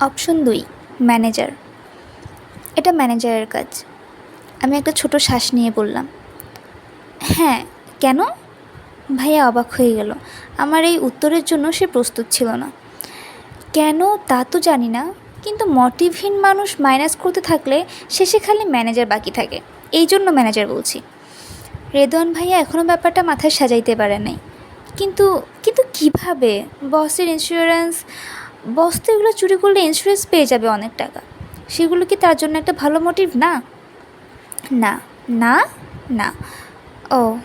Option দুই manager এটা ম্যানেজারের কাজ। আমি একটা ছোট শ্বাস নিয়ে বললাম। হ্যাঁ কেন? ভাইয়া অবাক হয়ে গেল। আমার এই উত্তরের জন্য সে প্রস্তুত ছিল না। কেন তা তো জানি না, কিন্তু মোটিভহীন মানুষ মাইনাস করতে থাকলে শেষে খালি ম্যানেজার বাকি থাকে। এই জন্য ম্যানেজার বলছি। রেদওয়ান ভাইয়া এখনও ব্যাপারটা মাথায় সাজাইতে পারে নাই। কিন্তু কিন্তু কীভাবে? বসের ইন্স্যুরেন্স বস তো এগুলো চুরি করলে ইন্স্যুরেন্স পেয়ে যাবে অনেক টাকা। সেগুলো কি তার জন্য একটা ভালো মোটিভ না। না। না? না। ও।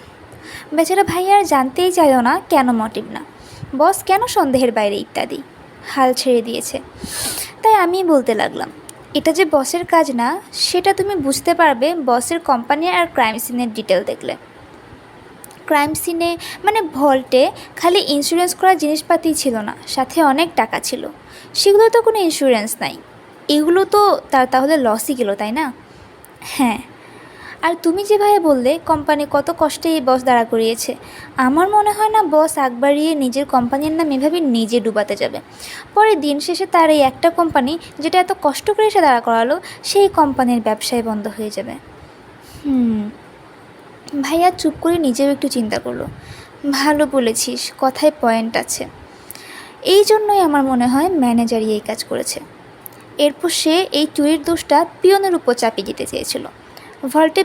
বেচারা ভাইয়া আর জানতেই চাইল না কেন মোটিভ না। বস কেন সন্দেহের বাইরে ইত্যাদি। হাল ছেড়ে দিয়েছে। তাই আমি বলতে লাগলাম, এটা যে বসের কাজ না, সেটা তুমি বুঝতে পারবে বসের কোম্পানি আর ক্রাইম সিনের ডিটেল দেখলে। ক্রাইম সিনে মানে ভল্টে খালি ইন্স্যুরেন্স করা জিনিসপাতি ছিল না, সাথে অনেক টাকা ছিল। সেগুলো তো কোনো ইন্স্যুরেন্স নাই। এগুলো তো তার তাহলে লসই গেল, তাই না? হ্যাঁ। আর তুমি যেভাবে বললে কোম্পানি কত কষ্টে এই বস দাঁড়া করিয়েছে, আমার মনে হয় না বস আগ বাড়িয়ে নিজের কোম্পানির নাম এভাবে নিজে ডুবাতে যাবে। পরে দিন শেষে তার এই একটা কোম্পানি যেটা এত কষ্ট করে এসে দাঁড়া করালো, সেই কোম্পানির ব্যবসায় বন্ধ হয়ে যাবে। হুম। ভাইয়া চুপ করে নিজেও একটু চিন্তা করল। ভালো বলেছিস, কথায় পয়েন্ট আছে। এই জন্যই আমার মনে হয় ম্যানেজারই এই কাজ করেছে। এরপর সে এই চুরির দোষটা পিয়নের উপর চাপিয়ে দিতে চেয়েছিল। ভল্টে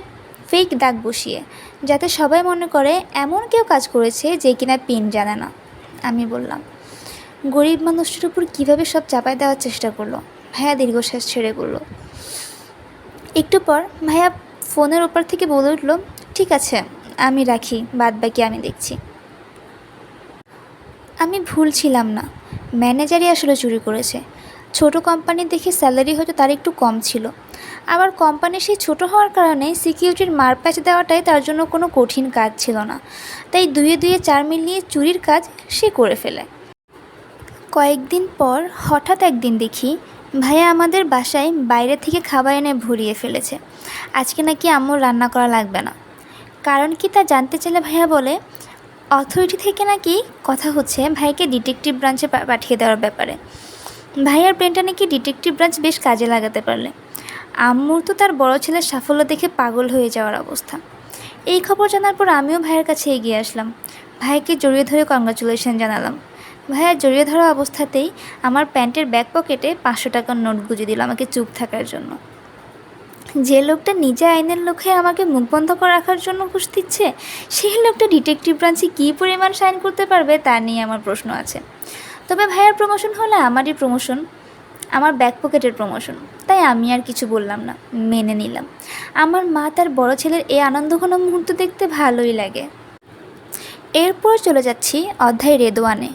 ফেক দাগ বসিয়ে, যাতে সবাই মনে করে এমন কেউ কাজ করেছে যে কিনা পিন জানে না, আমি বললাম। গরিব মানুষটার উপর কীভাবে সব চাপায় দেওয়ার চেষ্টা করল, ভাইয়া দীর্ঘশ্বাস ছেড়ে বলল। একটু পর ভাইয়া ফোনের ওপর থেকে বলে উঠল ঠিক আছে, আমি রাখি বাদ বাকি আমি দেখছি। আমি ভুল ছিলাম না, ম্যানেজারই আসলে চুরি করেছে। ছোট কোম্পানি দেখে স্যালারি হয়তো তার একটু কম ছিল। আবার কোম্পানি সেই ছোট হওয়ার কারণে সিকিউরিটির মারপ্যাচ দেওয়াটাই তার জন্য কোনো কঠিন কাজ ছিল না। তাই দুয়ে দুয়ে চার মিলিয়ে চুরির কাজ সে করে ফেলে। কয়েকদিন পর হঠাৎ একদিন দেখি, ভাইয়া আমাদের বাসায় বাইরে থেকে খাবার এনে ভরিয়ে ফেলেছে। আজকে নাকি আম্মুর রান্না করা লাগবে না। কারণ কি তা জানতে চাইলে ভাইয়া বলে অথরিটি থেকে নাকি কথা হচ্ছে ভাইকে ডিটেকটিভ ব্রাঞ্চে পাঠিয়ে দেওয়ার ব্যাপারে। ভাইয়ার ব্রেনটা নাকি ডিটেকটিভ ব্রাঞ্চ বেশ কাজে লাগাতে পারলে। আম্মুর তো তার বড় ছেলের সাফল্য দেখে পাগল হয়ে যাওয়ার অবস্থা। এই খবর জানার পর আমিও ভাইয়ের কাছে এগিয়ে আসলাম। ভাইকে জড়িয়ে ধরে কংগ্রাচুলেশন জানালাম। ভাইয়া জড়িয়ে ধরা অবস্থাতেই আমার প্যান্টের ব্যাক পকেটে পাঁচশো টাকার নোট গুঁজে দিল আমাকে চুপ থাকার জন্য। যে লোকটা নিজে আইনের লোকে আমাকে মুখ বন্ধ করে রাখার জন্য ঘুষ দিচ্ছে, সেই লোকটা ডিটেকটিভ ব্রাঞ্চে কী পরিমাণ সাইন করতে পারবে তা নিয়ে আমার প্রশ্ন আছে। তবে ভাইয়ার প্রমোশন হলে আমারই প্রমোশন আমার ব্যাক পকেটের প্রমোশন তাই আমি আর কিছু বললাম না, মেনে নিলাম। আমার মা তার বড় ছেলের এই আনন্দঘন মুহূর্ত দেখতে ভালোই লাগে। এরপর চলে যাচ্ছি অধ্যায় রেদোয়ানে।